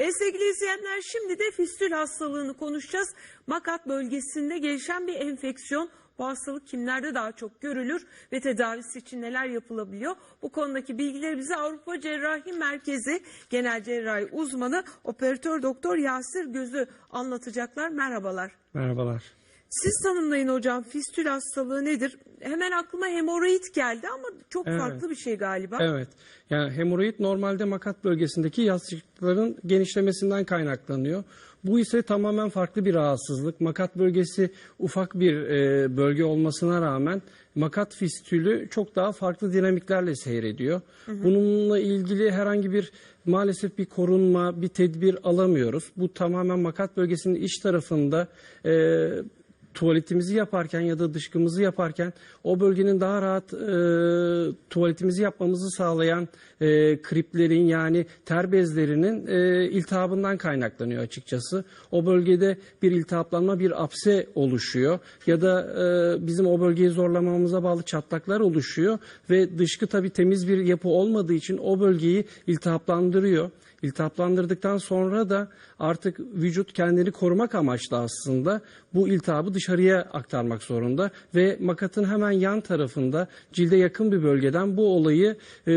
E, sevgili izleyenler şimdi de fistül hastalığını konuşacağız. Makat bölgesinde gelişen bir enfeksiyon. Bu hastalık kimlerde daha çok görülür ve tedavisi için neler yapılabiliyor? Bu konudaki bilgileri bize Avrupa Cerrahi Merkezi Genel Cerrahi Uzmanı Operatör Doktor Yasir Gözü anlatacaklar. Merhabalar. Merhabalar. Siz tanımlayın hocam fistül hastalığı nedir? Hemen aklıma hemoroid geldi ama çok Evet. farklı bir şey galiba. Evet. Yani hemoroid normalde makat bölgesindeki yastıkların genişlemesinden kaynaklanıyor. Bu ise tamamen farklı bir rahatsızlık. Makat bölgesi ufak bir e, bölge olmasına rağmen makat fistülü çok daha farklı dinamiklerle seyrediyor. Bununla ilgili herhangi bir maalesef bir korunma, bir tedbir alamıyoruz. Bu tamamen makat bölgesinin iç tarafında e, tuvaletimizi yaparken ya da dışkımızı yaparken o bölgenin daha rahat e, tuvaletimizi yapmamızı sağlayan e, kriplerin yani ter bezlerinin e, iltihabından kaynaklanıyor açıkçası. O bölgede bir iltihaplanma, bir apse oluşuyor ya da e, bizim o bölgeyi zorlamamıza bağlı çatlaklar oluşuyor ve dışkı tabii temiz bir yapı olmadığı için o bölgeyi iltihaplandırıyor. İltihaplandırdıktan sonra da artık vücut kendini korumak amaçlı aslında bu iltihabı dışarıya aktarmak zorunda ve makatın hemen yan tarafında cilde yakın bir bölgeden bu olayı e,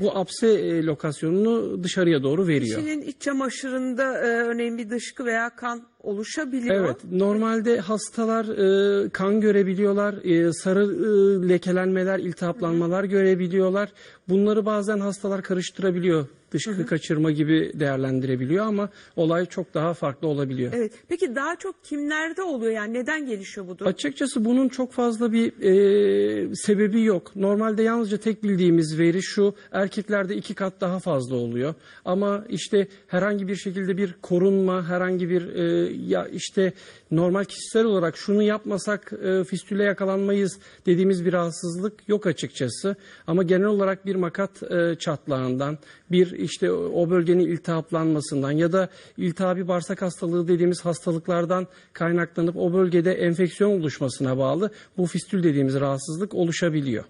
bu apse e, lokasyonunu dışarıya doğru veriyor. Kişinin iç çamaşırında e, örneğin bir dışkı veya kan oluşabiliyor. Evet, normalde hastalar e, kan görebiliyorlar, e, sarı e, lekelenmeler, iltihaplanmalar görebiliyorlar. Bunları bazen hastalar karıştırabiliyor, dışkı kaçırma gibi değerlendirebiliyor ama olay çok daha farklı olabiliyor. Evet. Peki daha çok kimlerde oluyor yani neden gelişiyor bu durum? Açıkçası bunun çok fazla bir e, sebebi yok. Normalde yalnızca tek bildiğimiz veri şu, erkeklerde iki kat daha fazla oluyor. Ama işte herhangi bir şekilde bir korunma, herhangi bir e, ya işte normal kişisel olarak şunu yapmasak e, fistüle yakalanmayız dediğimiz bir rahatsızlık yok açıkçası. Ama genel olarak bir makat e, çatlağından, bir işte o bölgenin iltihaplanmasından ya da iltihabi bağırsak hastalığı dediğimiz hastalıklardan kaynaklanıp o bölgede enfeksiyon oluşmasına bağlı bu fistül dediğimiz rahatsızlık oluşabiliyor.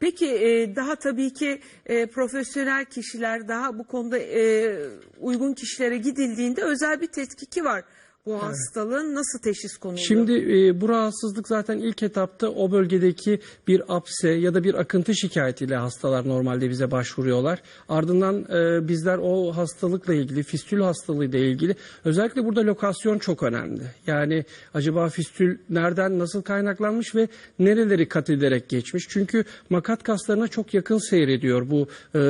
Peki e, daha tabii ki e, profesyonel kişiler daha bu konuda e, uygun kişilere gidildiğinde özel bir tetkiki var. Bu hastalığın nasıl teşhis konuluyor? Şimdi e, bu rahatsızlık zaten ilk etapta o bölgedeki bir apse ya da bir akıntı şikayetiyle hastalar normalde bize başvuruyorlar. Ardından e, bizler o hastalıkla ilgili, fistül hastalığı ile ilgili özellikle burada lokasyon çok önemli. Yani acaba fistül nereden, nasıl kaynaklanmış ve nereleri kat ederek geçmiş? Çünkü makat kaslarına çok yakın seyrediyor bu e,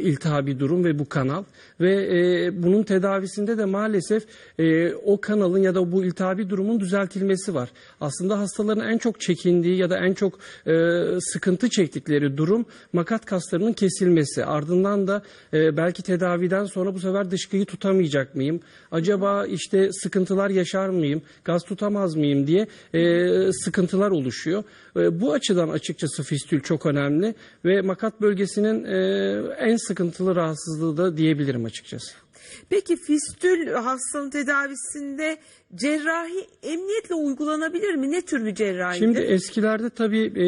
iltihabi durum ve bu kanal ve e, bunun tedavisinde de maalesef e, o kanalın ya da bu iltihabi durumun düzeltilmesi var. Aslında hastaların en çok çekindiği ya da en çok e, sıkıntı çektikleri durum makat kaslarının kesilmesi. Ardından da e, belki tedaviden sonra bu sefer dışkıyı tutamayacak mıyım? Acaba işte sıkıntılar yaşar mıyım? Gaz tutamaz mıyım diye e, sıkıntılar oluşuyor. E, bu açıdan açıkçası fistül çok önemli ve makat bölgesinin e, en sıkıntılı rahatsızlığı da diyebilirim açıkçası. Peki fistül hastalığın tedavisinde cerrahi emniyetle uygulanabilir mi? Ne tür bir cerrahi? Şimdi eskilerde tabii e,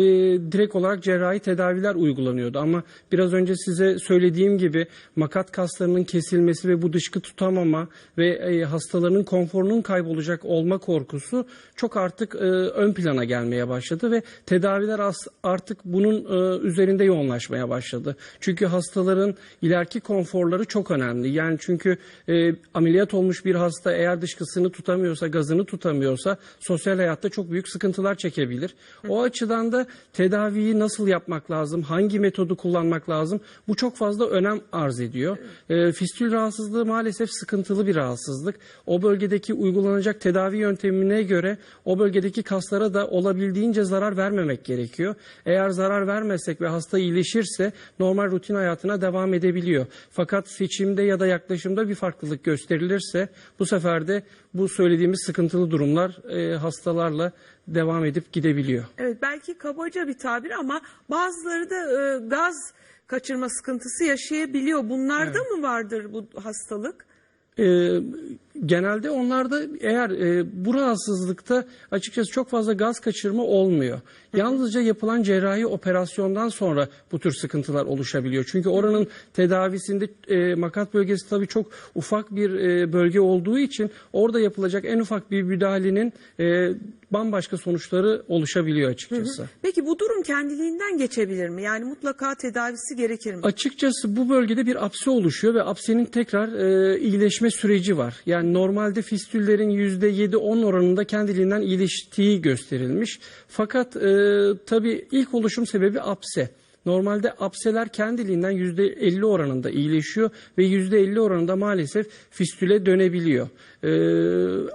direkt olarak cerrahi tedaviler uygulanıyordu ama biraz önce size söylediğim gibi makat kaslarının kesilmesi ve bu dışkı tutamama ve e, hastaların konforunun kaybolacak olma korkusu çok artık e, ön plana gelmeye başladı ve tedaviler as- artık bunun e, üzerinde yoğunlaşmaya başladı. Çünkü hastaların ileriki konforları çok önemli. Yani çünkü e, ameliyat olmuş bir hasta eğer dışkısını tutamıyorsa, gazını tutamıyorsa sosyal hayatta çok büyük sıkıntılar çekebilir. O açıdan da tedaviyi nasıl yapmak lazım, hangi metodu kullanmak lazım bu çok fazla önem arz ediyor. E, fistül rahatsızlığı maalesef sıkıntılı bir rahatsızlık. O bölgedeki uygulanacak tedavi yöntemine göre o bölgedeki kaslara da olabildiğince zarar vermemek gerekiyor. Eğer zarar vermezsek ve hasta iyileşirse normal rutin hayatına devam edebiliyor. Fakat seçimde ya da yaklaşımda bir farklılık gösterilirse bu sefer de bu söylediğimiz sıkıntılı durumlar e, hastalarla devam edip gidebiliyor. Evet belki kabaca bir tabir ama bazıları da e, gaz kaçırma sıkıntısı yaşayabiliyor. Bunlarda mı vardır bu hastalık? Ee, genelde onlarda eğer e, bu rahatsızlıkta açıkçası çok fazla gaz kaçırma olmuyor. Yalnızca yapılan cerrahi operasyondan sonra bu tür sıkıntılar oluşabiliyor. Çünkü oranın tedavisinde e, makat bölgesi tabii çok ufak bir e, bölge olduğu için orada yapılacak en ufak bir müdahalenin e, bambaşka sonuçları oluşabiliyor açıkçası. Peki bu durum kendiliğinden geçebilir mi? Yani mutlaka tedavisi gerekir mi? Açıkçası bu bölgede bir apse oluşuyor ve apsenin tekrar e, iyileşme süreci var. Yani normalde fistüllerin %7-10 oranında kendiliğinden iyileştiği gösterilmiş. Fakat e, tabii ilk oluşum sebebi apse. Normalde apseler kendiliğinden %50 oranında iyileşiyor ve %50 oranında maalesef fistüle dönebiliyor. Ee,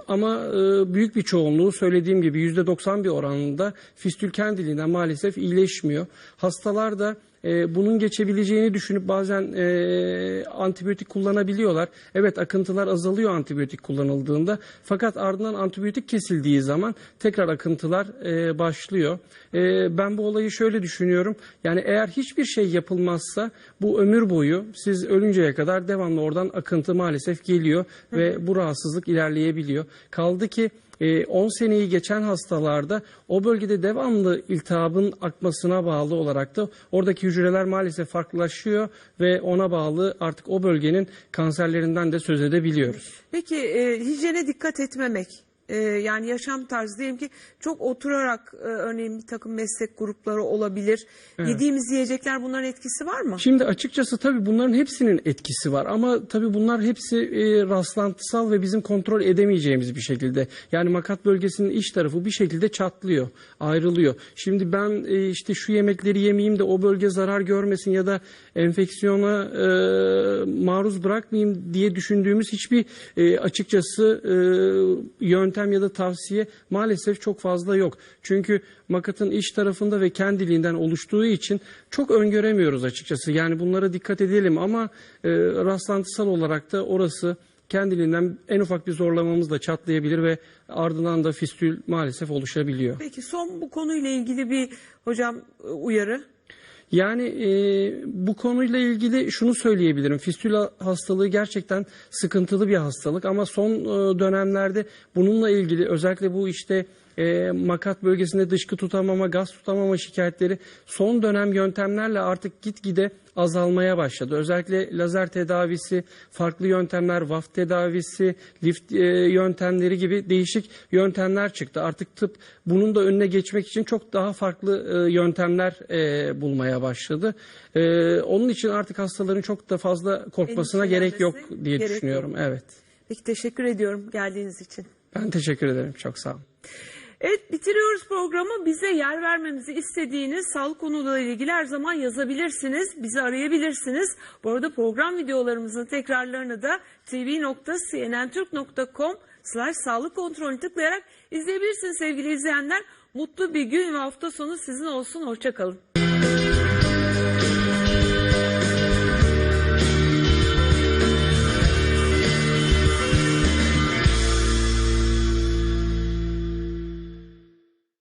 ama e, büyük bir çoğunluğu söylediğim gibi %90 bir oranında fistül kendiliğinden maalesef iyileşmiyor. Hastalar da e, bunun geçebileceğini düşünüp bazen e, antibiyotik kullanabiliyorlar. Evet akıntılar azalıyor antibiyotik kullanıldığında fakat ardından antibiyotik kesildiği zaman tekrar akıntılar e, başlıyor. E, ben bu olayı şöyle düşünüyorum. Yani eğer hiçbir şey yapılmazsa bu ömür boyu siz ölünceye kadar devamlı oradan akıntı maalesef geliyor ve bu rahatsızlık ilerleyebiliyor. Kaldı ki 10 seneyi geçen hastalarda o bölgede devamlı iltihabın akmasına bağlı olarak da oradaki hücreler maalesef farklılaşıyor ve ona bağlı artık o bölgenin kanserlerinden de söz edebiliyoruz. Peki e, hijyene dikkat etmemek e, yani yaşam tarzı diyelim ki çok oturarak e, örneğin bir takım meslek grupları olabilir. Yediğimiz yiyecekler bunların etkisi var mı? Şimdi açıkçası tabii bunların hepsinin etkisi var ama tabii bunlar hepsi e, rastlantısal ve bizim kontrol edemeyeceğimiz bir şekilde. Yani makat bölgesinin iç tarafı bir şekilde çatlıyor, ayrılıyor. Şimdi ben e, işte şu yemekleri yemeyeyim de o bölge zarar görmesin ya da enfeksiyona e, maruz bırakmayayım diye düşündüğümüz hiçbir e, açıkçası e, yöntem ya da tavsiye maalesef çok fazla yok. Çünkü makatın iç tarafında ve kendiliğinden oluştuğu için çok öngöremiyoruz açıkçası. Yani bunlara dikkat edelim ama e, rastlantısal olarak da orası kendiliğinden en ufak bir zorlamamızla çatlayabilir ve ardından da fistül maalesef oluşabiliyor. Peki son bu konuyla ilgili bir hocam e, uyarı. Yani e, bu konuyla ilgili şunu söyleyebilirim. Fistül hastalığı gerçekten sıkıntılı bir hastalık ama son e, dönemlerde bununla ilgili özellikle bu işte e, makat bölgesinde dışkı tutamama, gaz tutamama şikayetleri son dönem yöntemlerle artık gitgide azalmaya başladı. Özellikle lazer tedavisi, farklı yöntemler, vaft tedavisi, lift e, yöntemleri gibi değişik yöntemler çıktı. Artık tıp bunun da önüne geçmek için çok daha farklı e, yöntemler e, bulmaya başladı. E, onun için artık hastaların çok da fazla korkmasına gerek yok diye gerek düşünüyorum. yok. Evet. Peki teşekkür ediyorum geldiğiniz için. Ben teşekkür ederim. Çok sağ olun. Evet bitiriyoruz programı. Bize yer vermemizi istediğiniz sağlık konularıyla ilgili her zaman yazabilirsiniz. Bizi arayabilirsiniz. Bu arada program videolarımızın tekrarlarını da tv.cnntürk.com slash sağlık kontrolünü tıklayarak izleyebilirsiniz sevgili izleyenler. Mutlu bir gün ve hafta sonu sizin olsun. Hoşçakalın.